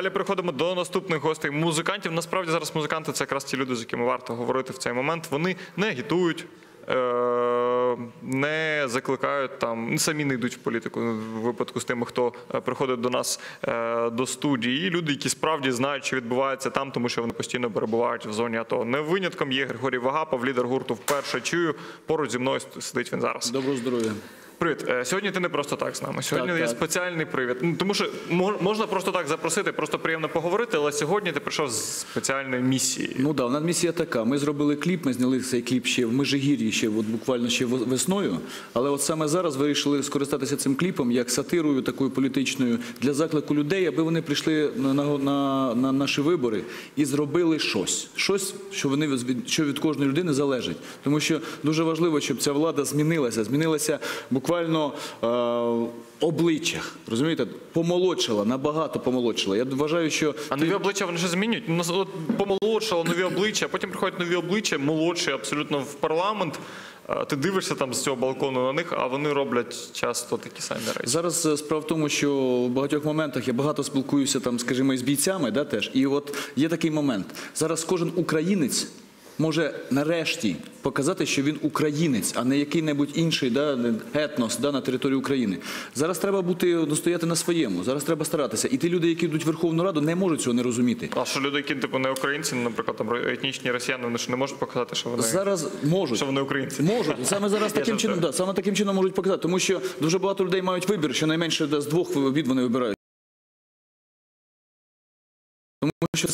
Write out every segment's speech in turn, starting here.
Далі переходимо до наступних гостей музикантів. Насправді зараз музиканти це якраз ті люди, з якими варто говорити в цей момент. Вони не агітують. е, Не закликають там, самі не йдуть в політику в випадку з тими, хто е, приходить до нас е, до студії. Люди, які справді знають, що відбувається там, тому що вони постійно перебувають в зоні АТО. Не винятком є Григорій Вагапов, лідер гурту вперше чую. Поруч зі мною сидить він зараз. Доброго здоров'я. Привіт. Е, Сьогодні ти не просто так з нами. Сьогодні Так, є так. спеціальний привід. Ну, тому що мож- можна просто так запросити, просто приємно поговорити, але сьогодні ти прийшов з спеціальною місією. Ну да, у нас місія така. Ми зробили кліп, ми зняли цей кліп ще в Межигір'ї, ще от буквально ще весною. Але от саме зараз вирішили скористатися цим кліпом як сатирою такою політичною для заклику людей, аби вони прийшли на, на, на, на наші вибори і зробили щось. Щось, що вони від, що від кожної людини залежить. Тому що дуже важливо, щоб ця влада змінилася. Змінилася буквально е, обличчях. Розумієте, помолодшала, набагато помолодшала. Я вважаю, що А нові обличчя вони ж змінюють. От помолодшало нові обличчя, а потім приходять нові обличчя, молодші абсолютно в парламент. Е, Ти дивишся там з цього балкону на них, а вони роблять часто такі самі речі. Зараз е, справа в тому, що в багатьох моментах я багато спілкуюся там, скажімо, із бійцями, да, теж. І от є такий момент. Зараз кожен українець може нарешті показати, що він українець, а не який-небудь інший да, етнос да, на території України. Зараз треба бути достояти на своєму. Зараз треба старатися. І ті люди, які йдуть в Верховну Раду, не можуть цього не розуміти. А що люди, які типу не українці, ну, наприклад, там етнічні росіяни, вони ж не можуть показати, що вони Зараз можуть. що вони українці. Можуть саме зараз таким чином, да, саме таким чином можуть показати, тому що дуже багато людей мають вибір, що найменше да, з двох від вони вибирають.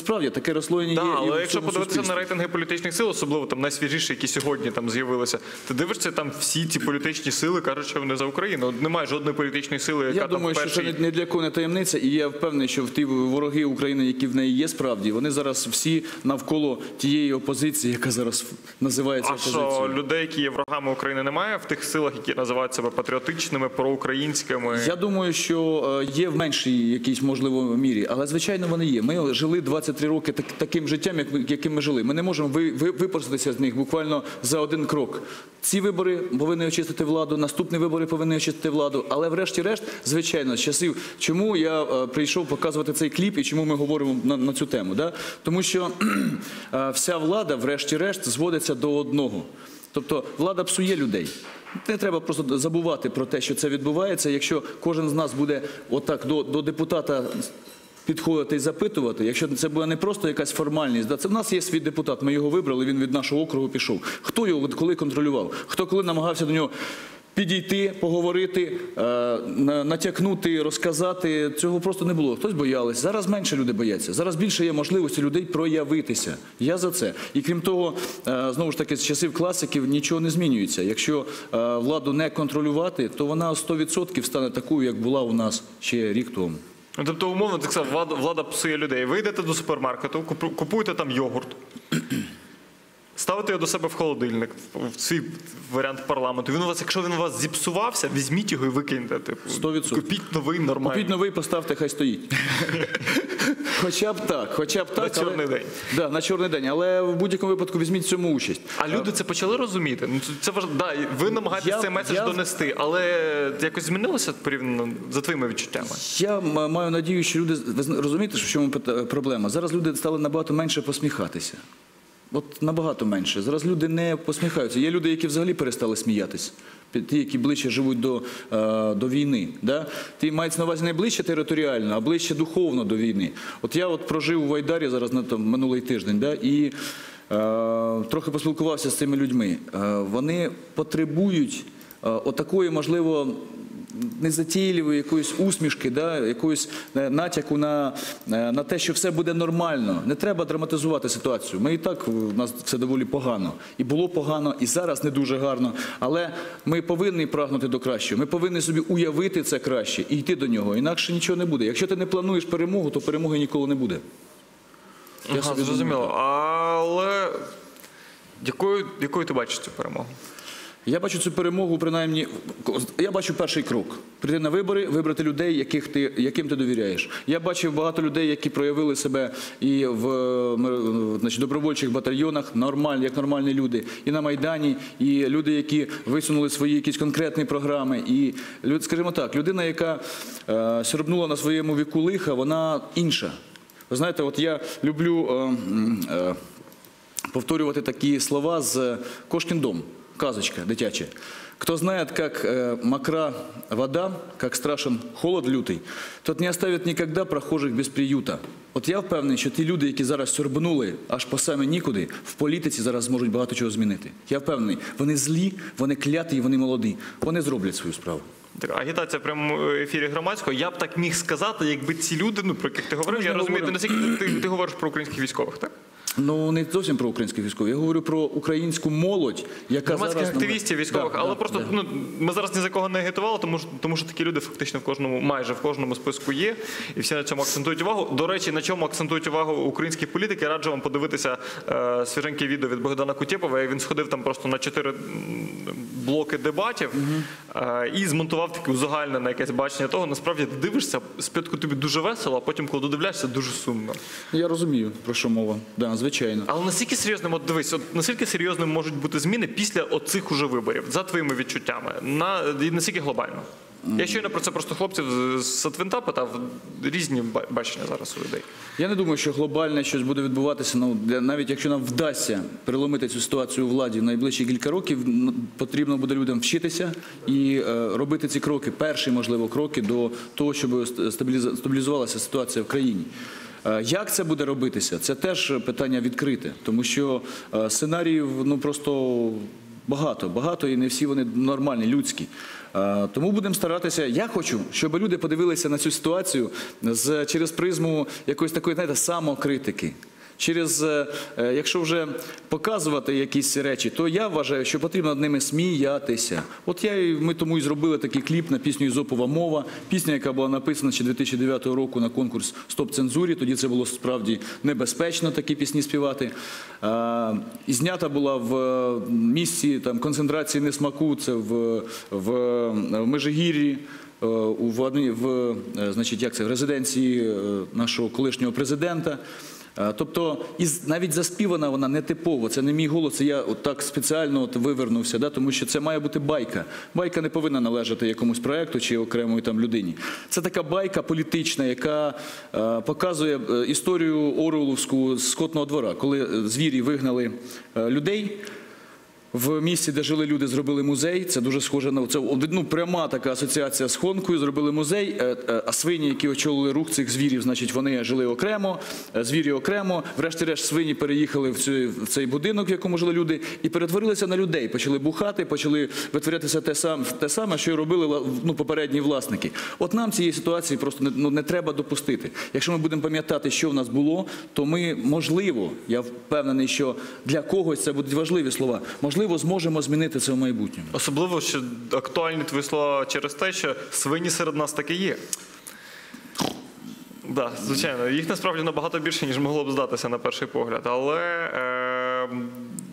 Тому що справді таке розслоєння є. Так, і в але якщо подивитися суспільстві. на рейтинги політичних сил, особливо там найсвіжіші, які сьогодні там з'явилися, ти дивишся там всі ці політичні сили кажуть, що вони за Україну. Немає жодної політичної сили, яка Я там думаю, що першій... це не- для кого не таємниця, і я впевнений, що в ті вороги України, які в неї є справді, вони зараз всі навколо тієї опозиції, яка зараз називається А що людей, які є ворогами України, немає в тих силах, які називають себе патріотичними, проукраїнськими. Я думаю, що е, є в меншій якійсь можливо мірі, але звичайно вони є. Ми жили 23 роки так, таким життям, як яким ми жили. Ми не можемо ви, ви, випуститися з них буквально за один крок. Ці вибори повинні очистити владу, наступні вибори повинні очистити владу. Але врешті-решт, звичайно, з часів, чому я е, прийшов показувати цей кліп і чому ми говоримо на, на цю тему? Да? Тому що е, вся влада, врешті-решт, зводиться до одного. Тобто влада псує людей. Не треба просто забувати про те, що це відбувається. Якщо кожен з нас буде отак до, до депутата підходити і запитувати, якщо це буде не просто якась формальність, да, це в нас є свій депутат, ми його вибрали, він від нашого округу пішов. Хто його коли контролював? Хто коли намагався до нього підійти, поговорити, е, натякнути, розказати? Цього просто не було. Хтось боялись. Зараз менше люди бояться. Зараз більше є можливості людей проявитися. Я за це. І крім того, е, знову ж таки, з часів класиків нічого не змінюється. Якщо е, владу не контролювати, то вона 100% стане такою, як була у нас ще рік тому. Ну, Тобто, умовно, так сказав, влада, влада псує людей. Ви йдете до супермаркету, купу- купуєте там йогурт, ставите його до себе в холодильник, в- в свій варіант парламенту. Він у вас, якщо він у вас зіпсувався, візьміть його і викиньте. Типу, 100%. Купіть новий нормальний. Купіть новий, поставте, хай стоїть. Хоча б так, хоча б так. На чорний але- день. Да, на чорний день. Але в будь-якому випадку візьміть в цьому участь. А люди це почали розуміти. Ну це- важ... да, ви намагаєтесь цей меседж я- донести, але якось змінилося порівняно за твоїми відчуттями. Я маю надію, що люди ви розумієте, що в чому проблема? Зараз люди стали набагато менше посміхатися. От набагато менше. Зараз люди не посміхаються. Є люди, які взагалі перестали сміятися. Ті, які ближче живуть до, е, до війни. Да? Ті мається на увазі не ближче територіально, а ближче духовно до війни. От я от прожив у Вайдарі зараз на там, минулий тиждень, да? і е, трохи поспілкувався з цими людьми. Е, вони потребують е, отакої, можливо, незатійливої якоїсь усмішки, да, якоїсь е, натяку на, е, на те, що все буде нормально. Не треба драматизувати ситуацію. Ми і так в нас все доволі погано. І було погано, і зараз не дуже гарно. Але ми повинні прагнути до кращого. Ми повинні собі уявити це краще і йти до нього. Інакше нічого не буде. Якщо ти не плануєш перемогу, то перемоги ніколи не буде. Я Ага, собі зрозуміло. Але якою, якою ти бачиш цю перемогу? Я бачу цю перемогу, принаймні, я бачу перший крок. Прийти на вибори, вибрати людей, яких ти, яким ти довіряєш. Я бачив багато людей, які проявили себе і в значить, добровольчих батальйонах, нормальні, як нормальні люди, і на Майдані, і люди, які висунули свої якісь конкретні програми. І, скажімо так, людина, яка е, сьорбнула на своєму віку лиха, вона інша. Ви знаєте, от я люблю е, е, повторювати такі слова з Кошкін дом, казочка дитяча. Кто знает, как э, мокра вода, как страшен холод лютий, тот не оставит никогда прохожих без приюта. От я впевнений, що ті люди, які зараз сьорбнули аж по саме нікуди, в політиці зараз зможуть багато чого змінити. Я впевнений, вони злі, вони кляті і вони молоді. Вони зроблять свою справу. Так, агітація в ефірі громадського. Я б так міг сказати, якби ці люди, ну про яких ти говорив, я розумію, ти наскільки ти, ти говориш про українських військових, так? Ну не зовсім про українських військових. Я говорю про українську молодь, яка Громадських зараз активістів військових, Да, але да, просто да. ну ми зараз ні за кого не агітували, тому що тому що такі люди фактично в кожному, майже в кожному списку є, і всі на цьому акцентують увагу. До речі, на чому акцентують увагу українські політики. Раджу вам подивитися е, свіженьке відео від Богдана Кутєпова. як Він сходив там просто на чотири блоки дебатів е, і змонтував таке узагальнене якесь бачення того. Насправді ти дивишся спочатку тобі дуже весело, а потім, коли додивляєшся, дуже сумно. Я розумію, про що мова. Да, звичайно. Але наскільки серйозним, от дивись, от наскільки серйозним можуть бути зміни після оцих уже виборів, за твоїми відчуттями, на і наскільки глобально? Я щойно про це просто хлопців з- Сатвинта питав різні бачення зараз у людей. Я не думаю, що глобальне щось буде відбуватися. Ну навіть якщо нам вдасться переломити цю ситуацію у владі в найближчі кілька років, потрібно буде людям вчитися і е, робити ці кроки, перші можливо кроки до того, щоб стабілізувалася ситуація в країні. Е, Як це буде робитися? Це теж питання відкрите, тому що е, сценаріїв ну просто багато, багато, і не всі вони нормальні, людські. Е, Тому будемо старатися. Я хочу, щоб люди подивилися на цю ситуацію з через призму якоїсь такої, знаєте, самокритики. Через, е, е, якщо вже показувати якісь речі, то я вважаю, що потрібно над ними сміятися. От я ми тому і зробили такий кліп на пісню Ізопова мова. Пісня, яка була написана ще 2009 року на конкурс Стоп цензурі. Тоді це було справді небезпечно такі пісні співати. І знята була в е, місці там концентрації несмаку. Це в, в, в Межигір'ї. в, в, значить, як це, в резиденції нашого колишнього президента. Е, Тобто, із навіть заспівана вона не типово. Це не мій голос. Я так спеціально от вивернувся, да, тому що це має бути байка. Байка не повинна належати якомусь проекту чи окремої там людині. Це така байка політична, яка е, показує е, історію Оруеловську з скотного двора, коли е, звірі вигнали людей. В місці, де жили люди, зробили музей. Це дуже схоже на це ну, пряма така асоціація з Хонкою. Зробили музей. е, е, А свині, які очолили рух цих звірів, значить, вони жили окремо, е, звірі окремо. Врешті-решт, свині переїхали в цей, в цей будинок, в якому жили люди, і перетворилися на людей. Почали бухати, почали витворятися те саме, те саме, що й робили ну, попередні власники. От нам цієї ситуації просто не, ну, не треба допустити. Якщо ми будемо пам'ятати, що в нас було, то ми можливо, я впевнений, що для когось це будуть важливі слова. Можливо, зможемо змінити це в майбутньому. Особливо, що актуальні твої слова через те, що свині серед нас таки є. Да, звичайно, їх насправді набагато більше, ніж могло б здатися на перший погляд. Але е,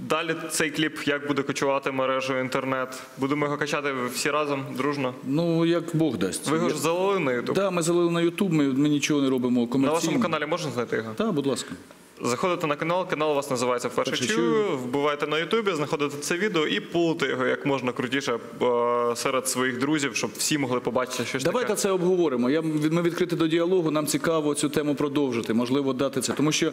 далі цей кліп як буде кочувати мережею інтернет? Будемо його качати всі разом, дружно. Ну як Бог дасть. Ви його ж залили на YouTube. Да, ми залили на Ютуб, ми, ми нічого не робимо На вашому каналі можна знайти його? Так, будь ласка. Заходите на канал, канал у вас називається Вперше «Вперше чую. чую». Вбивайте на Ютубі, знаходите це відео і пулите його як можна крутіше е, серед своїх друзів, щоб всі могли побачити щось Давайте таке. це обговоримо. Я, ми відкриті до діалогу, нам цікаво цю тему продовжити, можливо, дати це. Тому що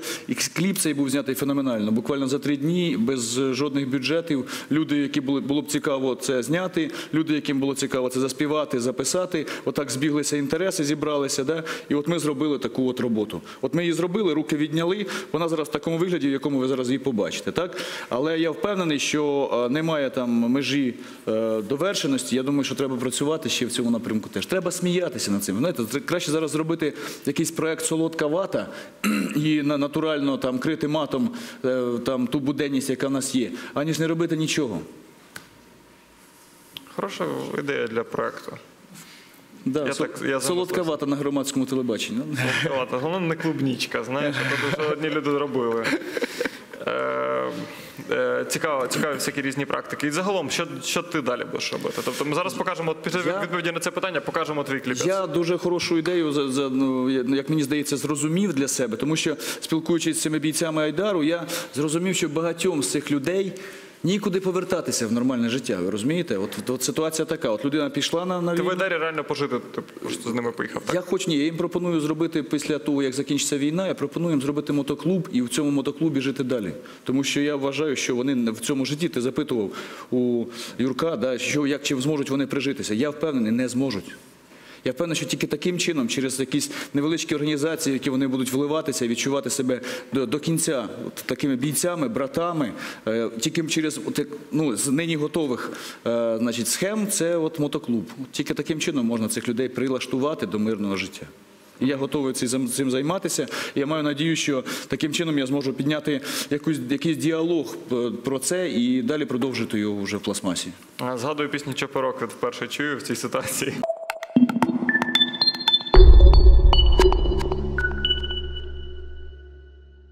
кліп цей був знятий феноменально. Буквально за три дні, без жодних бюджетів. Люди, які були, було б цікаво це зняти, люди, яким було цікаво це заспівати, записати. Отак збіглися інтереси, зібралися. Да? І от ми зробили таку от роботу. От ми її зробили, руки відняли. Вона зараз в такому вигляді, в якому ви зараз її побачите. Так? Але я впевнений, що е, немає там межі е, довершеності. Я думаю, що треба працювати ще в цьому напрямку теж. Треба сміятися над цим. Знаєте, краще зараз зробити якийсь проект солодка вата і натурально там крити матом е, там ту буденність, яка в нас є, аніж не робити нічого. Хороша ідея для проекту. Да, Я так- я вата на громадському телебаченні. Ну, Ладно, Головне не клубнічка, знаєш, а то що одні люди зробили. Е, е, Цікаво, цікаві всякі різні практики. І загалом, що, що ти далі будеш робити? Тобто ми зараз покажемо, після Я- відповіді на це питання, покажемо твій кліп. Я дуже хорошу ідею, за, за, ну, як мені здається, зрозумів для себе, тому що спілкуючись з цими бійцями Айдару, я зрозумів, що багатьом з цих людей Нікуди повертатися в нормальне життя. Ви розумієте? От, от ситуація така. От людина пішла на, на Ти війну. в Айдарі реально пожити, ти просто з ними поїхав. Так? Я хоч ні, я їм пропоную зробити після того, як закінчиться війна, я пропоную їм зробити мотоклуб і в цьому мотоклубі жити далі. Тому що я вважаю, що вони в цьому житті, ти запитував у Юрка, да, що як чи зможуть вони прижитися. Я впевнений, не зможуть. Я впевнений, що тільки таким чином, через якісь невеличкі організації, які вони будуть вливатися, відчувати себе до, до кінця от такими бійцями, братами, е, тільки через от, ну, з нині готових е, значить, схем, це от мотоклуб. Тільки таким чином можна цих людей прилаштувати до мирного життя. І я готовий цим, займатися. І я маю надію, що таким чином я зможу підняти якусь, якийсь діалог е, про це і далі продовжити його вже в пластмасі. Згадую пісню Чоперок, вперше чую в цій ситуації.